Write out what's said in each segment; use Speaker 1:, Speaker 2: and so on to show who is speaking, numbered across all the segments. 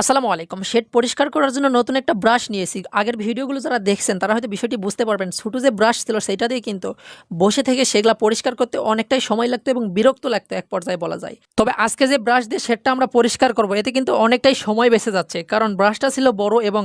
Speaker 1: আসসালামু আলাইকুম। শেড পরিষ্কার করার জন্য নতুন একটা ব্রাশ নিয়েছি। আগের ভিডিওগুলো যারা দেখছেন, তারা হয়তো বিষয়টি বুঝতে পারবেন। ছোটো যে ব্রাশ ছিল, সেটা দিয়ে কিন্তু বসে থেকে সেগুলা পরিষ্কার করতে অনেকটাই সময় লাগতো এবং বিরক্ত লাগতো এক পর্যায়ে বলা যায়। তবে আজকে যে ব্রাশ দিয়ে শেডটা আমরা পরিষ্কার করব, এতে কিন্তু অনেকটাই সময় বেঁচে যাচ্ছে। কারণ ব্রাশটা ছিল বড় এবং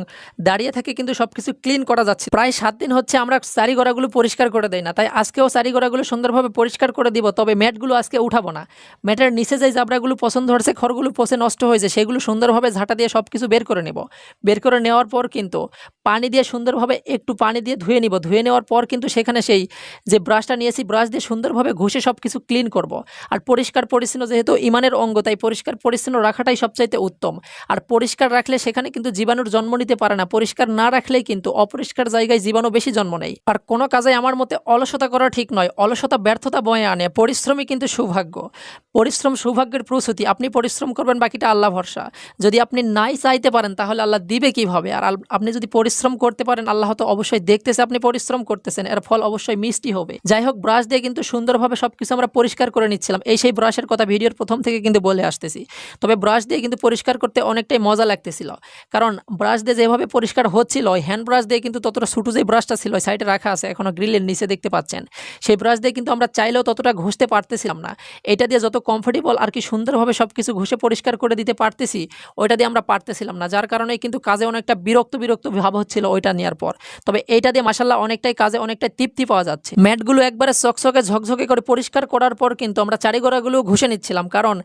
Speaker 1: দাঁড়িয়ে থেকে কিন্তু সব কিছু ক্লিন করা যাচ্ছে। প্রায় সাত দিন হচ্ছে আমরা চারি গড়াগুলো পরিষ্কার করে দেই না। তাই আজকেও চারি গড়াগুলো সুন্দরভাবে পরিষ্কার করে দিব, তবে ম্যাটগুলো আজকে উঠাবো না। ম্যাটের নিচে যে জাবড়াগুলো পছন্দ হচ্ছে, খড়গুলো পচে নষ্ট হয়েছে সেগুলো সুন্দরভাবে ঝাঁটা দিয়ে সব কিছু বের করে নেব। বের করে নেওয়ার পর কিন্তু পানি দিয়ে সুন্দরভাবে একটু পানি দিয়ে ধুয়ে নিব। ধুয়ে নেওয়ার পর কিন্তু সেখানে সেই যে ব্রাশটা নিয়েছি ব্রাশ দিয়ে সুন্দরভাবে ঘষে সব কিছু ক্লিন করব। আর পরিষ্কার পরিচ্ছন্ন যেহেতু ইমানের অঙ্গ, তাই পরিষ্কার পরিচ্ছন্ন রাখাটাই সবচাইতে উত্তম। আর পরিষ্কার রাখলে সেখানে কিন্তু জীবাণুর জন্ম নিতে পারে না। পরিষ্কার না রাখলেই কিন্তু অপরিষ্কার জায়গায় জীবাণু বেশি জন্ম নেয় আর কোনো কাজে আমার মতে অলসতা করা ঠিক নয়। অলসতা, ব্যর্থতা বয়ে আনে। পরিশ্রমই কিন্তু সৌভাগ্য। পরিশ্রম সৌভাগ্যের প্রস্তুতি। আপনি পরিশ্রম করবেন, বাকিটা আল্লাহ ভরসা। যদি আপনি নাই চাইতে পারেন, তাহলে আল্লাহ দিবে কীভাবে? আর আপনি যদি পরিশ্রম করতে পারেন, আল্লাহ তো অবশ্যই দেখতেছে আপনি পরিশ্রম করতেছেন, এর ফল অবশ্যই মিষ্টি হবে। যাই হোক ব্রাশ দিয়ে কিন্তু সুন্দরভাবে সবকিছু আমরা পরিষ্কার করে নিচ্ছিলাম। এই সেই ব্রাশের কথা ভিডিওর প্রথম থেকে কিন্তু বলে আসতেছি। তবে ব্রাশ দিয়ে কিন্তু পরিষ্কার করতে অনেকটাই মজা লাগতেছিল। কারণ ব্রাশ দিয়ে যেভাবে পরিষ্কার হচ্ছিল, ওই হ্যান্ড ব্রাশ দিয়ে কিন্তু ততটা ছোটো যে ব্রাশটা ছিল সাইডে রাখা আছে এখনও গ্রিলের নিচে দেখতে পাচ্ছেন। সেই ব্রাশ দিয়ে কিন্তু আমরা চাইলেও ততটা ঘষতে পারতেছিলাম না। এটা দিয়ে যত কমফোর্টেবল আর কি সুন্দরভাবে সব কিছু ঘষে পরিষ্কার করে দিতে পারতেছি, ওইটা দিয়ে আমরা পারতেছিলাম না, যার কারণে কিন্তু কাজে অনেকটা বিরক্ত বিরক্ত ভাব হচ্ছিল ওইটা নেওয়ার পর। তবে এইটা দিয়ে মাসাল্লাহ অনেকটাই কাজে অনেকটাই তৃপ্তি পাওয়া যাচ্ছে। ম্যাটগুলো একবারে চকচকে ঝকঝকে করে পরিষ্কার করার পর কিন্তু আমরা চারিগোড়াগুলো ঘুষে নিচ্ছিলাম, কারণ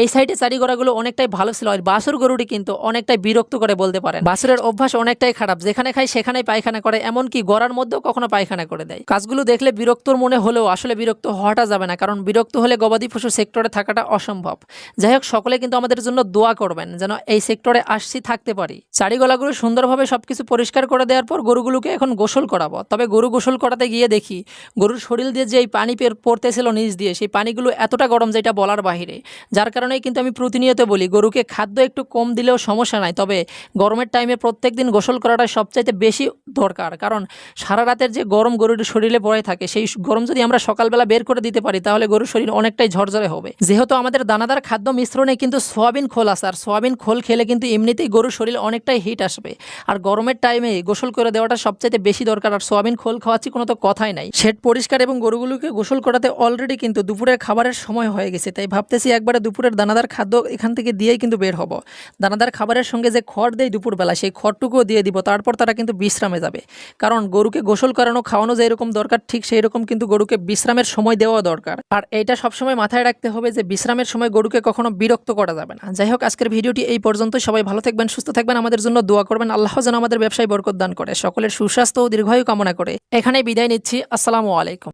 Speaker 1: এই সাইডে চারিগোড়াগুলো অনেকটাই ভালো ছিল আর বাসুর গরুটি কিন্তু অনেকটাই বিরক্ত করে বলতে পারেন। বাসুরের অভ্যাস অনেকটাই খারাপ, যেখানে খায় সেখানেই পায়খানা করে, এমনকি গড়ার মধ্যেও কখনো পায়খানা করে দেয়। কাজগুলো দেখলে বিরক্তর মনে হলেও আসলে বিরক্ত হওয়াটা যাবে না, কারণ বিরক্ত হলে গবাদি পশু সেক্টরে থাকাটা অসম্ভব। যাই হোক, সকলে কিন্তু আমাদের জন্য দোয়া করবেন যেন এই সেক্টরে আসছি, থাকতে পারি। চারিগলাগুলো সুন্দরভাবে সবকিছু পরিষ্কার করে দেওয়ার পর গরুগুলোকে এখন গোসল করাবো। তবে গরু গোসল করাতে গিয়ে দেখি, গরুর শরীর দিয়ে যে এই পানি পড়তেছিল নিচ দিয়ে, সেই পানিগুলো এতটা গরম যেটা বলার বাহিরে। যার কারণেই কিন্তু আমি প্রতিনিয়ত বলি, গরুকে খাদ্য একটু কম দিলেও সমস্যা নাই, তবে গরমের টাইমে প্রত্যেক দিন গোসল করাটা সবচাইতে বেশি দরকার। কারণ সারা রাতের যে গরম গরুর শরীরে পড়ে থাকে, সেই গরম যদি আমরা সকালবেলা বের করে দিতে পারি, তাহলে গরুর শরীর অনেকটাই ঝরঝরে হবে। যেহেতু আমাদের দানাদার খাদ্য মিশ্রণে কিন্তু সোয়াবিন খোল আছে, আর সোয়াবিন খোল খেলে কিন্তু এমনিতেই গরুর শরীর অনেকটাই হিট আসবে। আর গরমের টাইমে গোসল করে দেওয়াটা সবচাইতে বেশি দরকার। আর সোয়াবিন খোল খাওয়াচ্ছি কোনো তো কথাই নাই। শেড পরিষ্কার এবং গরুগুলোকে গোসল করাতে অলরেডি কিন্তু দুপুরের খাবারের সময় হয়ে গেছে। তাই ভাবতেছি একবারে দুপুরের দানাদার খাদ্য এখান থেকে দিয়েই কিন্তু বের হব। দানাদার খাবারের সঙ্গে যে খড় দেয় দুপুরবেলা সেই খড়টুকুও দিয়ে দিব। তারপর তারা কিন্তু বিশ্রামে যাবে। কারণ গরুকে গোসল করানো, খাওয়ানো যেরকম দরকার, ঠিক সেই রকম কিন্তু গরুকে বিশ্রামের সময় দেওয়া দরকার। আর এটা সবসময় মাথায় রাখতে হবে যে বিশ্রামের সময় গরুকে কখনো বিরক্ত করা যাবে না। যাই হোক, আজকের ভিডিওটি এই পর্যন্ত সবাই ভালো থাকবেন, সুস্থ থাকবেন, আমাদের জন্য দোয়া করবেন। আল্লাহ যেন আমাদের ব্যবসায় বরকত দান করে, সকলের সুস্বাস্থ্য ও দীর্ঘায়ু কামনা করে। এখানে বিদায় নিচ্ছি। আসসালামু আলাইকুম।